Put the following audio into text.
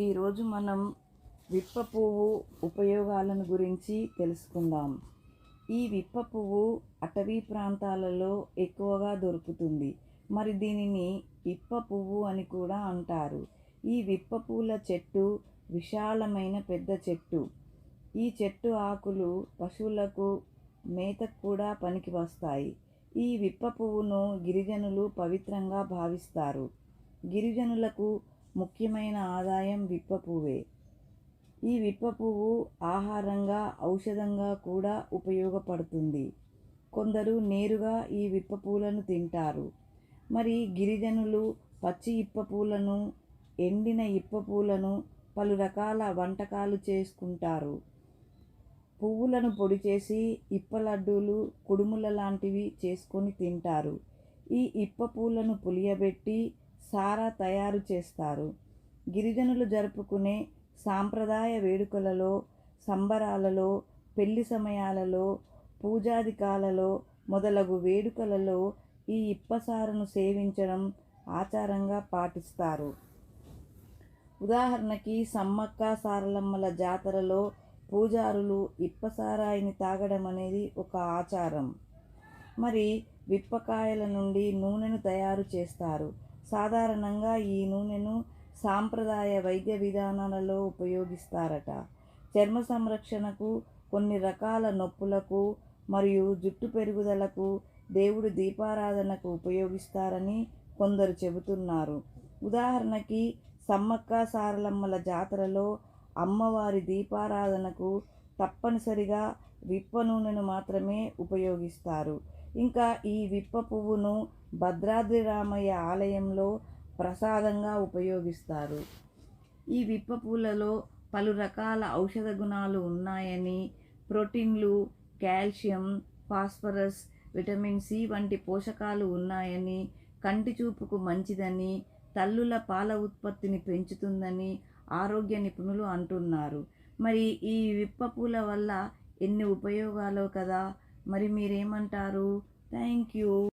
ఈరోజు మనం విప్ప పువ్వు ఉపయోగాలను గురించి తెలుసుకుందాం. ఈ విప్ప పువ్వు అటవీ ప్రాంతాలలో ఎక్కువగా దొరుకుతుంది. మరి దీనిని విప్ప పువ్వు అని కూడా అంటారు. ఈ విప్ప పువ్వుల చెట్టు విశాలమైన పెద్ద చెట్టు. ఈ చెట్టు ఆకులు పశువులకు మేతకు కూడా పనికి వస్తాయి. ఈ విప్ప పువ్వును గిరిజనులు పవిత్రంగా భావిస్తారు. గిరిజనులకు ముఖ్యమైన ఆదాయం విప్ప పువ్వే. ఈ విప్ప పువ్వు ఆహారంగా ఔషధంగా కూడా ఉపయోగపడుతుంది. కొందరు నేరుగా ఈ విప్ప పూలను తింటారు. మరి గిరిజనులు పచ్చి ఇప్ప పూలను ఎండిన ఇప్ప పూలను పలు రకాల వంటకాలు చేసుకుంటారు. పువ్వులను పొడి చేసి ఇప్ప లడ్డూలు కుడుముల లాంటివి చేసుకొని తింటారు. ఈ ఇప్ప పూలను పులియబెట్టి సారా తయారు చేస్తారు. గిరిజనులు జరుపుకునే సాంప్రదాయ వేడుకలలో సంబరాలలో పెళ్ళి సమయాలలో పూజాధికాలలో మొదలగు వేడుకలలో ఈ ఇప్పసారను సేవించడం ఆచారంగా పాటిస్తారు. ఉదాహరణకి సమ్మక్క సారలమ్మల జాతరలో పూజారులు ఇప్పసారాయిని తాగడం అనేది ఒక ఆచారం. మరి విప్పకాయల నుండి నూనెను తయారు చేస్తారు. సాధారణంగా ఈ నూనెను సాంప్రదాయ వైద్య విధానాలలో ఉపయోగిస్తారట. చర్మ సంరక్షణకు కొన్ని రకాల నొప్పులకు మరియు జుట్టు పెరుగుదలకు దేవుడు దీపారాధనకు ఉపయోగిస్తారని కొందరు చెబుతున్నారు. ఉదాహరణకి సమ్మక్క సారలమ్మల జాతరలో అమ్మవారి దీపారాధనకు తప్పనిసరిగా విప్ప నూనెను మాత్రమే ఉపయోగిస్తారు. ఇంకా ఈ విప్ప పువ్వును భద్రాద్రి రామయ్య ఆలయంలో ప్రసాదంగా ఉపయోగిస్తారు. ఈ విప్ప పూలలో పలు రకాల ఔషధ గుణాలు ఉన్నాయని ప్రోటీన్లు కాల్షియం ఫాస్ఫరస్ విటమిన్ సి వంటి పోషకాలు ఉన్నాయని కంటి చూపుకు మంచిదని తల్లుల పాల ఉత్పత్తిని పెంచుతుందని ఆరోగ్య నిపుణులు అంటున్నారు. మరి ఈ విప్ప పూల వల్ల ఎన్ని ఉపయోగాలు కదా? మరి మీరేమంటారు? Thank you